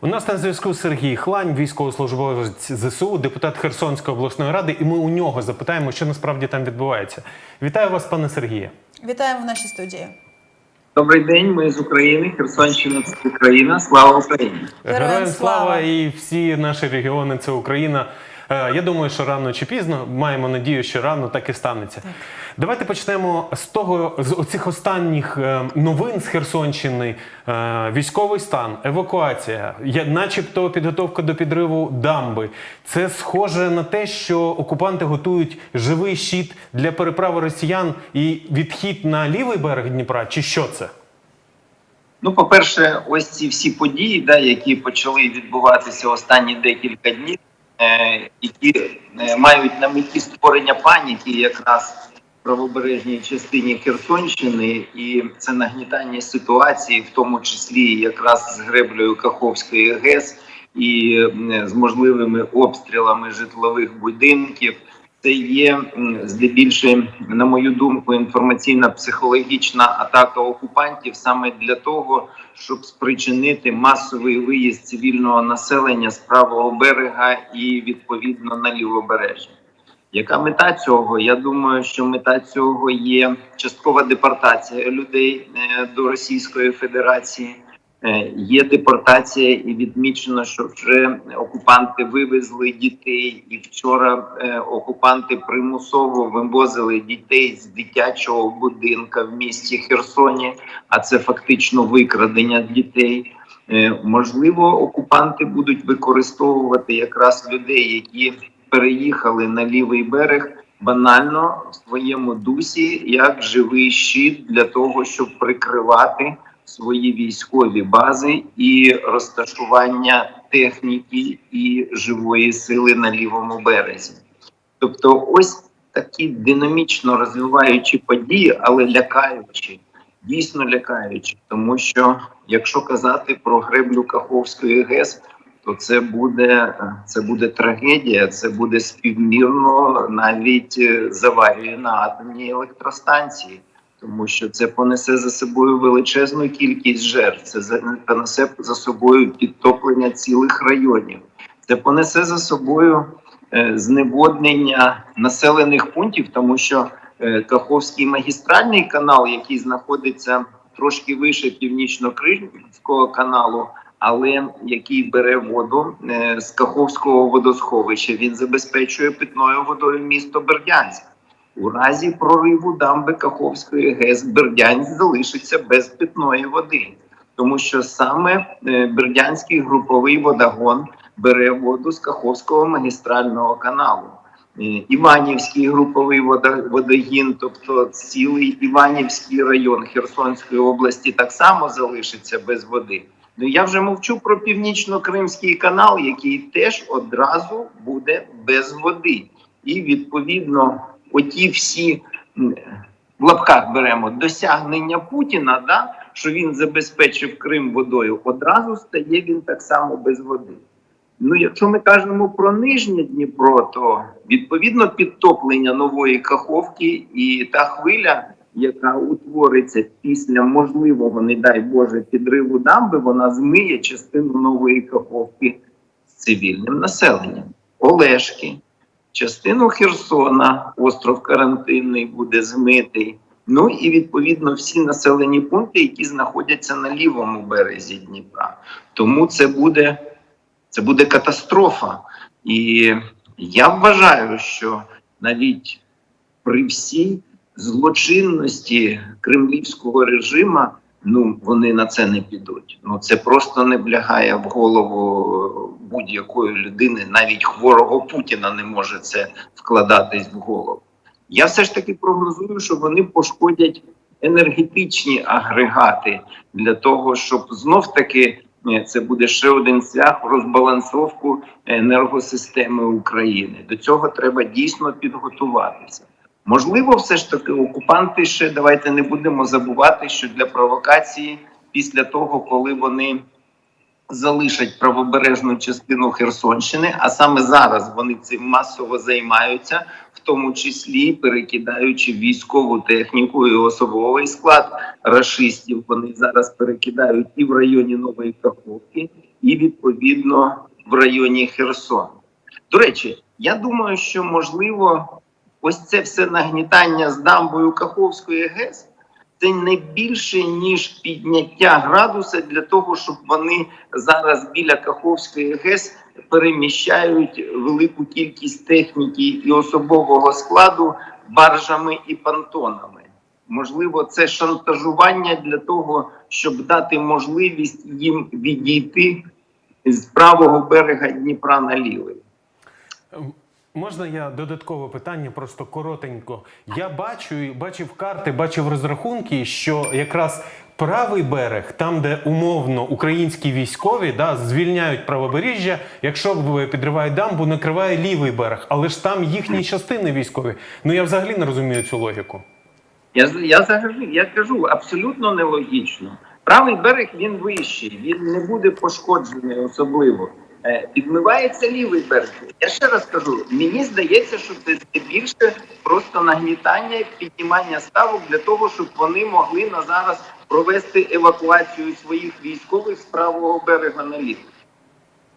У нас на зв'язку Сергій Хлань, військовослужбовець ЗСУ, депутат Херсонської обласної ради, і ми у нього запитаємо, що насправді там відбувається. Вітаю вас, пане Сергіє. Вітаємо в нашій студії. Добрий день, ми з України, Херсонщина це Україна. Слава Україні! Героям слава! і всі наші регіони це Україна. Е, Я думаю, що рано чи пізно маємо надію, що рано так і станеться. Давайте почнемо з того, з оцих останніх е, новин з Херсонщини. Е, Військовий стан, евакуація, я- начебто підготовка до підриву дамби. Це схоже на те, що окупанти готують живий щит для переправи росіян і відхід на лівий берег Дніпра. Чи що це? Ну, по-перше, ось ці всі події, да, які почали відбуватися останні декілька днів, які е, мають на меті створення паніки якраз в правобережній частині Херсонщини, і це нагнітання ситуації, в тому числі якраз з греблею Каховської ГЕС і з можливими обстрілами житлових будинків. Це є здебільшого, на мою думку, інформаційна психологічна атака окупантів саме для того, щоб спричинити масовий виїзд цивільного населення з правого берега і відповідно на лівобережжя. Яка мета цього? Я думаю, що мета цього є часткова депортація людей е, до Російської Федерації. Е, Є депортація, і відмічено, що вже окупанти вивезли дітей, і вчора е, окупанти примусово вивозили дітей з дитячого будинка в місті Херсоні. А це фактично викрадення дітей. Е, Можливо, окупанти будуть використовувати якраз людей, які переїхали на лівий берег. Банально в своєму дусі як живий щит для того, щоб прикривати свої військові бази і розташування техніки і живої сили на лівому березі. Тобто, ось такі динамічно розвиваючі події, але лякаючі, дійсно лякаючі, тому що якщо казати про греблю Каховської ГЕС, то це буде це буде трагедія, це буде співмірно навіть е, з на атомній електростанції тому що це понесе за собою величезну кількість жертв. Це понесе за собою підтоплення цілих районів. Це понесе за собою е, зневоднення населених пунктів, тому що е, Каховський магістральний канал, який знаходиться трошки вище північно-кримського каналу, але який бере воду е, з Каховського водосховища, він забезпечує питною водою місто Бердянськ. У разі прориву дамби Каховської ГЕС Бердянськ залишиться без питної води, тому що саме е, Бердянський груповий водогон бере воду з Каховського магістрального каналу. Е, Іванівський груповий водогін, тобто цілий Іванівський район Херсонської області, так само залишиться без води. Ну я вже мовчу про північно-кримський канал, який теж одразу буде без води, і відповідно оті всі в лапках беремо досягнення Путіна, да, що він забезпечив Крим водою, одразу стає він так само без води. Ну, якщо ми кажемо про нижнє Дніпро, то відповідно підтоплення нової каховки і та хвиля, яка утвориться після можливого, не дай Боже, підриву дамби, вона змиє частину нової каховки з цивільним населенням. Олешки, частину Херсона, остров карантинний буде змитий. Ну і відповідно всі населені пункти, які знаходяться на лівому березі Дніпра. Тому це буде, це буде катастрофа. І я вважаю, що навіть при всій злочинності кремлівського режиму, ну вони на це не підуть. Ну це просто не блягає в голову будь-якої людини, навіть хворого Путіна не може це вкладатись в голову. Я все ж таки прогнозую, що вони пошкодять енергетичні агрегати для того, щоб знов таки е, це буде ще один шлях розбалансовку енергосистеми України. До цього треба дійсно підготуватися. Можливо, все ж таки окупанти ще давайте не будемо забувати, що для провокації після того, коли вони залишать правобережну частину Херсонщини, а саме зараз вони цим масово займаються, в тому числі перекидаючи військову техніку і особовий склад рашистів. Вони зараз перекидають і в районі Нової Каховки, і відповідно в районі Херсон. До речі, я думаю, що можливо, ось це все нагнітання з дамбою Каховської ГЕС. Це не більше ніж підняття градуса для того, щоб вони зараз біля Каховської ГЕС переміщають велику кількість техніки і особового складу баржами і понтонами. Можливо, це шантажування для того, щоб дати можливість їм відійти з правого берега Дніпра на лівий. Можна я додаткове питання, просто коротенько. Я бачу бачив карти, бачив розрахунки, що якраз правий берег, там, де умовно українські військові да, звільняють правобережжя, якщо б підривають дамбу, накриває лівий берег, але ж там їхні частини військові. Ну я взагалі не розумію цю логіку. Я я я кажу абсолютно нелогічно. Правий берег він вищий, він не буде пошкоджений особливо. Е, Підмивається лівий берег. Я ще раз кажу: мені здається, що це більше просто нагнітання, піднімання ставок для того, щоб вони могли на зараз провести евакуацію своїх військових з правого берега на лівий.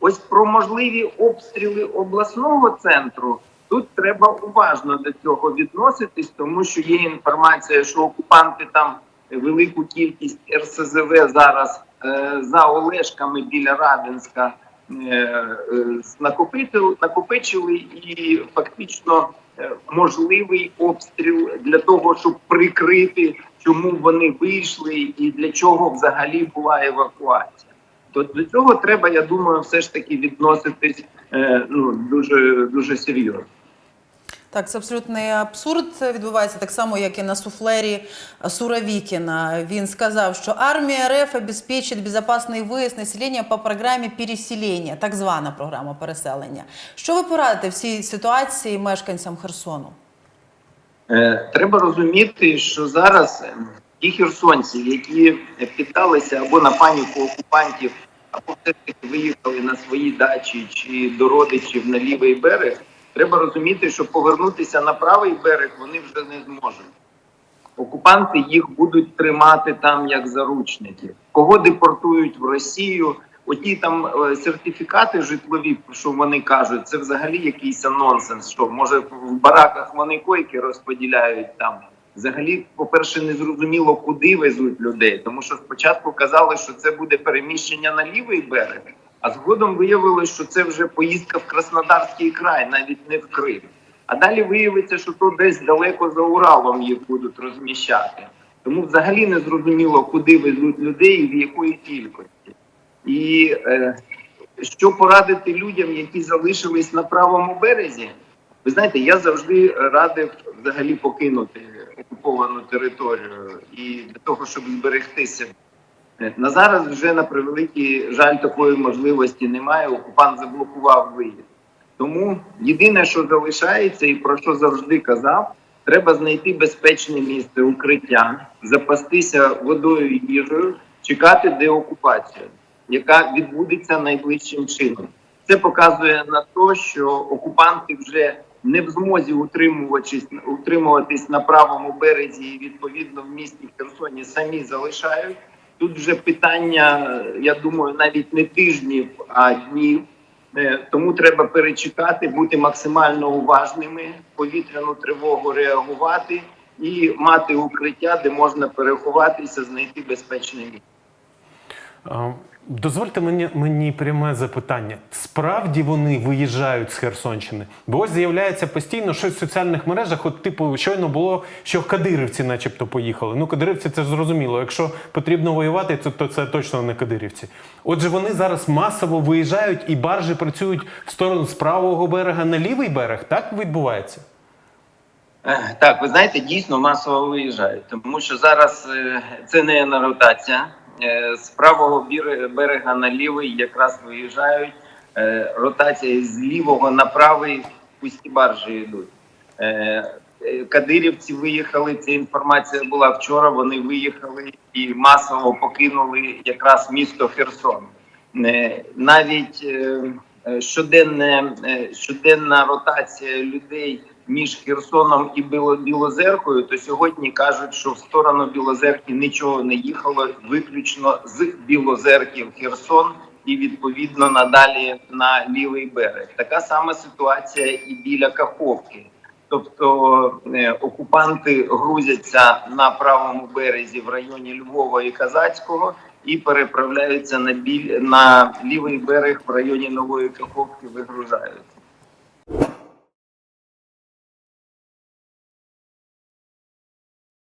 Ось про можливі обстріли обласного центру. Тут треба уважно до цього відноситись, тому що є інформація, що окупанти там велику кількість РСЗВ зараз е, за Олешками біля Радинська накопичили, накопичили і фактично е, можливий обстріл для того, щоб прикрити, чому вони вийшли і для чого взагалі була евакуація. То до цього треба, я думаю, все ж таки відноситись е, ну дуже дуже серйозно. Так, це абсолютний абсурд відбувається так само, як і на суфлері Суровікіна. Він сказав, що армія РФ обезпечить безпечний виїзд населення по програмі переселення, так звана програма переселення. Що ви порадите в цій ситуації мешканцям Херсону? Е, Треба розуміти, що зараз е, ті херсонці, які піддалися або на паніку окупантів, або все таки виїхали на свої дачі чи до родичів на лівий берег, треба розуміти, що повернутися на правий берег вони вже не зможуть. Окупанти їх будуть тримати там як заручників. Кого депортують в Росію? Оті там е, сертифікати житлові, що вони кажуть, це взагалі якийсь нонсенс. Що може в бараках вони койки розподіляють там. Взагалі, по-перше, не зрозуміло, куди везуть людей, тому що спочатку казали, що це буде переміщення на лівий берег, а згодом виявилось, що це вже поїздка в Краснодарський край, навіть не в Крим. А далі виявиться, що то десь далеко за Уралом їх будуть розміщати. Тому взагалі не зрозуміло, куди везуть людей і в якої кількості. І е, що порадити людям, які залишились на правому березі? Ви знаєте, я завжди радив взагалі покинути окуповану територію і для того, щоб зберегтися. Е, На зараз вже на превеликий жаль такої можливості немає. Окупант заблокував виїзд. Тому єдине, що залишається, і про що завжди казав, треба знайти безпечне місце укриття, запастися водою і їжею, чекати деокупацію, яка відбудеться найближчим чином. Це показує на те, що окупанти вже не в змозі утримуватись, утримуватись на правому березі і відповідно в місті Херсоні самі залишають. Тут вже питання, я думаю, навіть не тижнів, а днів. Е, Тому треба перечекати, бути максимально уважними, повітряну тривогу реагувати і мати укриття, де можна переховатися, знайти безпечне місце. Дозвольте мені, мені пряме запитання. Справді вони виїжджають з Херсонщини? Бо ось з'являється постійно щось в соціальних мережах. От, типу, щойно було, що кадирівці, начебто, поїхали. Ну, кадирівці це зрозуміло. Якщо потрібно воювати, то, то це точно не кадирівці. Отже, вони зараз масово виїжджають і баржі працюють в сторону з правого берега на лівий берег. Так відбувається? Е, Так, ви знаєте, дійсно масово виїжджають, тому що зараз е, це не на ротація. Е, З правого берега на лівий якраз виїжджають. Е, Ротація з лівого на правий пусті баржі йдуть. Е, Кадирівці виїхали. Ця інформація була вчора. Вони виїхали і масово покинули якраз місто Херсон. Навіть щоденне, щоденна ротація людей між Херсоном і Біло- Білозеркою, то сьогодні кажуть, що в сторону Білозерки нічого не їхало, виключно з Білозерки в Херсон і відповідно надалі на лівий берег. Така сама ситуація і біля Каховки. Тобто е, окупанти грузяться на правому березі в районі Львова і Казацького і переправляються на біль на лівий берег в районі Нової Каховки, вигружаються.